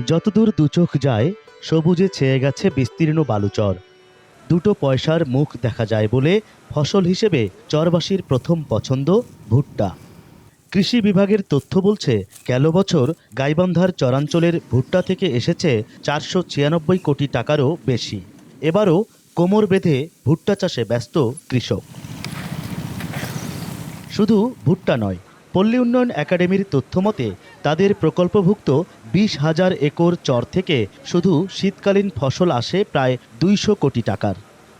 যতদূর দুচোখ যায়, সবুজে ছেয়ে গেছে বিস্তীর্ণ বালুচর। দুটো পয়সার মুখ দেখা যায় বলে ফসল হিসেবে চরবাসীর প্রথম পছন্দ ভুট্টা। কৃষি বিভাগের তথ্য বলছে, গেল বছর গাইবান্ধার চরাঞ্চলের ভুট্টা থেকে এসেছে চারশো ছিয়ানব্বই কোটি টাকারও বেশি। এবারও কোমর বেঁধে ভুট্টা চাষে ব্যস্ত কৃষক। শুধু ভুট্টা নয় পল্লী উন্নয়ন একাডেমির তথ্যমতে, তাদের প্রকল্পভুক্ত বিশ হাজার একর চর থেকে শুধু শীতকালীন ফসল আসে প্রায় দুইশো কোটি টাকার।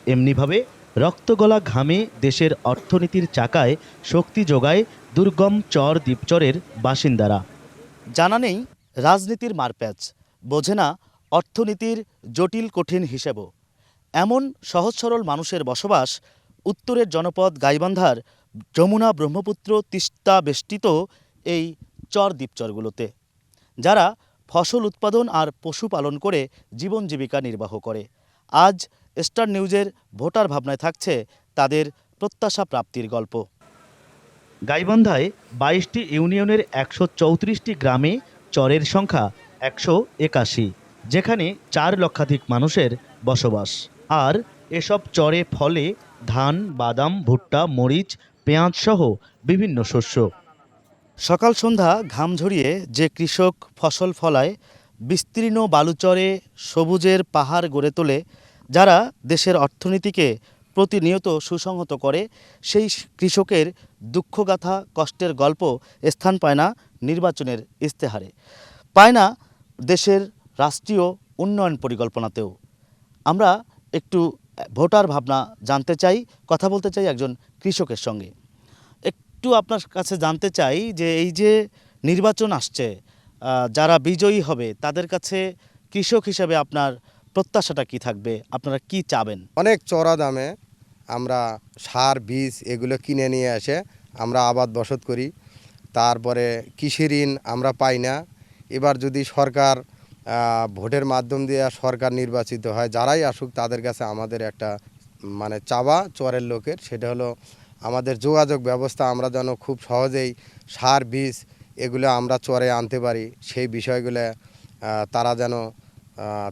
এমনিভাবে, রক্তগলা ঘামে দেশের অর্থনীতির চাকায় শক্তি যোগায় দুর্গম চর দ্বীপচরের বাসিন্দারা। জানা নেই রাজনীতির মারপ্যাচ, বোঝে না অর্থনীতির জটিল কঠিন হিসেবও। এমন সহজ সরল মানুষের বসবাস উত্তরের জনপদ গাইবান্ধার যমুনা ব্রহ্মপুত্র তিস্তা বেষ্টিত এই চর দ্বীপচরগুলোতে যারা ফসল উৎপাদন আর পশুপালন করে জীবন জীবিকা নির্বাহ করে। আজ স্টার নিউজের ভোটার ভাবনায় থাকছে তাদের প্রত্যাশা প্রাপ্তির গল্প। গাইবান্ধায় বাইশটি ইউনিয়নের একশো চৌত্রিশটি গ্রামে চরের সংখ্যা একশো একাশি, যেখানে চার লক্ষাধিক মানুষের বসবাস। আর এসব চরে ফলে ধান, বাদাম, ভুট্টা, মরিচ পেঁয়াজ সহ বিভিন্ন শস্য। সকাল সন্ধ্যা ঘাম ঝরিয়ে যে কৃষক ফসল ফলায়, বিস্তীর্ণ বালুচরে সবুজের পাহাড় গড়ে তোলে, যারা দেশের অর্থনীতিকে প্রতিনিয়ত সুসংহত করে, সেই কৃষকের দুঃখগাথা কষ্টের গল্প স্থান পায় না নির্বাচনের ইস্তেহারে পায় না দেশের রাষ্ট্রীয় উন্নয়ন পরিকল্পনাতেও। আমরা একটু ভোটার ভাবনা জানতে চাই, কথা বলতে চাই একজন কৃষকের সঙ্গে। একটু আপনার কাছে জানতে চাই যে এই যে নির্বাচন আসছে যারা বিজয়ী হবে তাদের কাছে কৃষক হিসাবে আপনার প্রত্যাশাটা কি থাকবে? আপনারা কি চাবেন? অনেক চড়া দামে আমরা সার, বীজ এগুলো কিনে নিয়ে এসে আমরা আবাদ বসত করি। তারপরে কৃষি ঋণ আমরা পাই না। এবার যদি সরকার ভোটের মাধ্যম দিয়ে সরকার নির্বাচিত হয়, যারাই আসুক তাদের কাছে আমাদের একটা মানে চাওয়া চরের লোকের, সেটা হলো আমাদের যোগাযোগ ব্যবস্থা, আমরা যেন খুব সহজেই সার, বীজ এগুলো আমরা চরে আনতে পারি, সেই বিষয়গুলো তারা যেন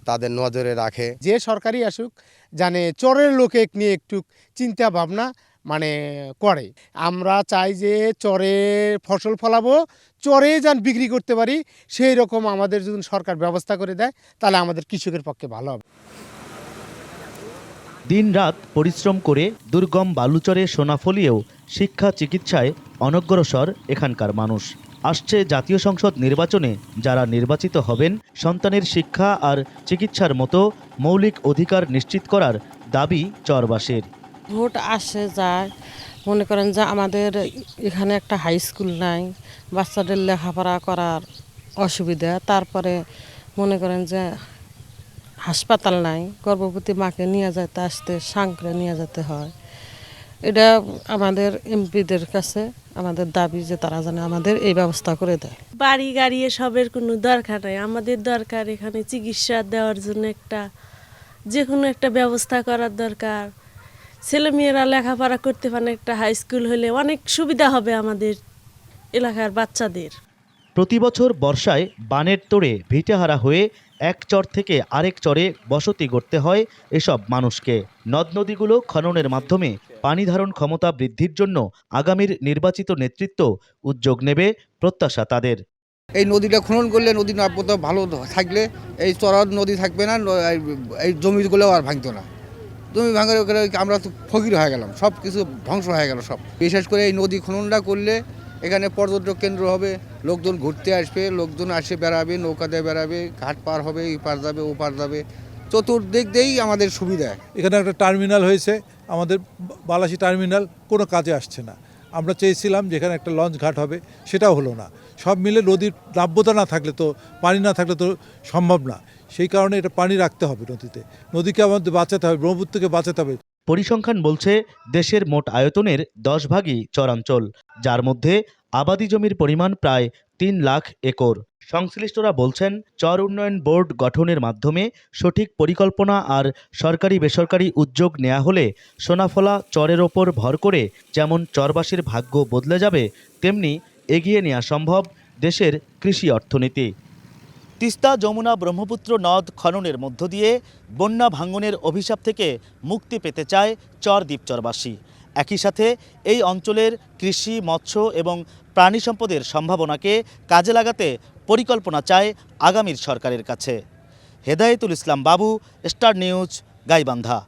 তাদের নজরে রাখে। যে সরকারি আসুক, জানে চরের লোকে নিয়ে একটু চিন্তা ভাবনা মানে করে। আমরা চাই যে চরে ফসল ফলাবো, চরে যান বিক্রি করতে পারি, সেই রকম আমাদের যদি সরকার ব্যবস্থা করে দেয়, তাহলে আমাদের কৃষকের পক্ষে ভালো হবে। দিনরাত পরিশ্রম করে দুর্গম বালুচরে সোনা ফলিয়েও শিক্ষা, চিকিৎসায় অনগ্রসর এখানকার মানুষ। আসছে জাতীয় সংসদ নির্বাচনে যারা নির্বাচিত হবেন, সন্তানের শিক্ষা আর চিকিৎসার মতো মৌলিক অধিকার নিশ্চিত করার দাবি চরবাসীর। ভোট আসে যায়। মনে করেন যে আমাদের এখানে একটা হাই স্কুল নাই, বাচ্চাদের লেখাপড়া করার অসুবিধা। তারপরে মনে করেন যে হাসপাতাল নাই, গর্ভবতী মাকে নিয়ে যেতে আসতে সাংকরে নিয়ে যেতে হয়। এটা আমাদের এমপিদের কাছে আমাদের দাবি যে তারা যেন আমাদের এই ব্যবস্থা করে দেয়। বাড়ি গাড়ি এসবের কোনো দরকার নাই। আমাদের দরকার এখানে চিকিৎসা দেওয়ার জন্য একটা যে কোনো একটা ব্যবস্থা করার দরকার। ছেলেমেয়েরা লেখাপড়া করতে পারে একটা হাই স্কুল হলে অনেক সুবিধা হবে আমাদের এলাকার বাচ্চাদের। প্রতি বছর বর্ষায় বানের তোড়ে ভিটেহারা হয়ে এক চর থেকে আরেক চরে বসতি গড়তে হয় এসব মানুষকে। নদ নদীগুলো খননের মাধ্যমে পানি ধারণ ক্ষমতা বৃদ্ধির জন্য আগামীর নির্বাচিত নেতৃত্ব উদ্যোগ নেবে প্রত্যাশা তাদের। এই নদীটা খনন করলে নদী নাব্যতা ভালো থাকলে এই চড়ার নদী থাকবে না এই জমিগুলো আর ভাঙতো না। জমি ভাঙার ওখানে আমরা তো ফকির হয়ে গেলাম, সব কিছু ধ্বংস হয়ে গেল সব। বিশেষ করে এই নদী খননটা করলে এখানে পর্যটক কেন্দ্র হবে, লোকজন ঘুরতে আসবে, লোকজন আসে বেড়াবে, নৌকা দিয়ে বেড়াবে, ঘাট পার হবে, এই পার যাবে, ও পার যাবে। চতুর্দিক দিয়েই আমাদের সুবিধা। এখানে একটা টার্মিনাল হয়েছে, আমাদের বালাসী টার্মিনাল কোনো কাজে আসছে না। আমরা চেয়েছিলাম যেখানে একটা লঞ্চ ঘাট হবে, সেটাও হলো না। সব মিলে নদীর নাব্যতা না থাকলে তো, পানি না থাকলে তো সম্ভব না। সেই কারণে এটা পানি রাখতে হবে নদীতে। নদীকে আমাদের বাঁচাতে হবে, ব্রহ্মপুত্রকে বাঁচাতে হবে। পরিসংখ্যান বলছে, দেশের মোট আয়তনের দশ ভাগই চরাঞ্চল, যার মধ্যে আবাদি জমির পরিমাণ প্রায় তিন লাখ একর। সংশ্লিষ্টরা বলছেন, চর উন্নয়ন বোর্ড গঠনের মাধ্যমে সঠিক পরিকল্পনা আর সরকারি বেসরকারি উদ্যোগ নেওয়া হলে সোনাফলা চরের ওপর ভর করে যেমন চরবাসীর ভাগ্য বদলে যাবে, তেমনি এগিয়ে নেওয়া সম্ভব দেশের কৃষি অর্থনীতি। তিস্তা যমুনা ব্রহ্মপুত্র নদ খননের মধ্য দিয়ে বন্যা ভাঙ্গনের অভিশাপ থেকে মুক্তি পেতে চায় চর দ্বীপচরবাসী একই সাথে এই অঞ্চলের কৃষি, মৎস্য এবং প্রাণী সম্পদের সম্ভাবনাকে কাজে লাগাতে পরিকল্পনা চায় আগামীর সরকারের কাছে। হেদায়েতুল ইসলাম বাবু স্টার নিউজ গাইবান্ধা।